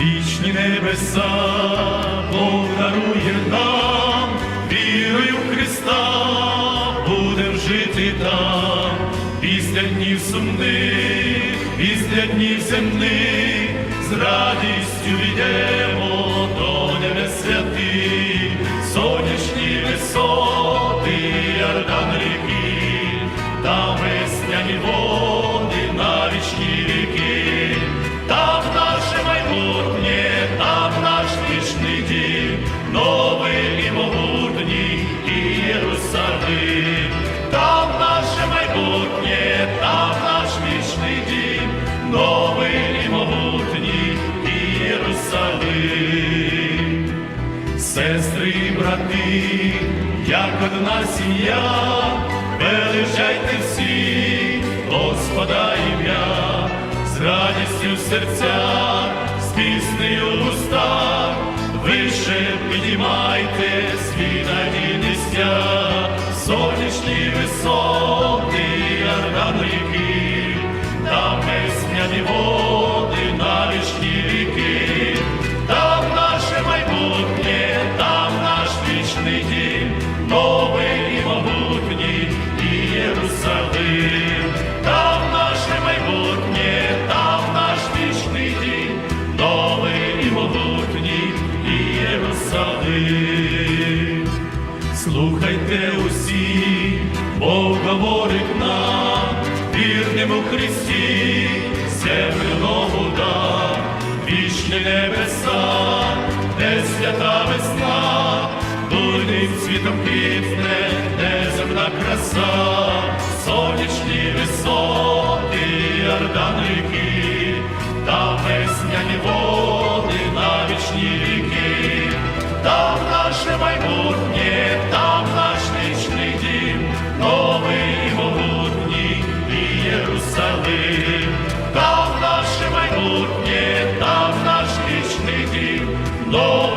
вічні небеса, Бог дарує нам, вірою в Христа, будем жити там, після днів сумних, після днів земних, з радістю йдемо Брати, як одна сім'я, величайте всі, Господа ім'я, з радістю в серцях, з піснею в устах, вище підіймайте свій надійний стяг, сонячні висоти, Ярдан ріки, там весняні води новий і могутній Єрусалим, там наше майбутнє, там наш вічний новий і могутній Єрусалим. Слухайте усі, Бог говорить нам, вірним у Христі, землю нову вічні небеса, де свята весна, рідне, де земна краса, сонячні висоти, Ярдан ріки, та весняні води на вічні віки, там наше майбутнє, там наш вічний дім, новий і могутній Єрусалим, там наше майбутнє, там наш вічний дім. новий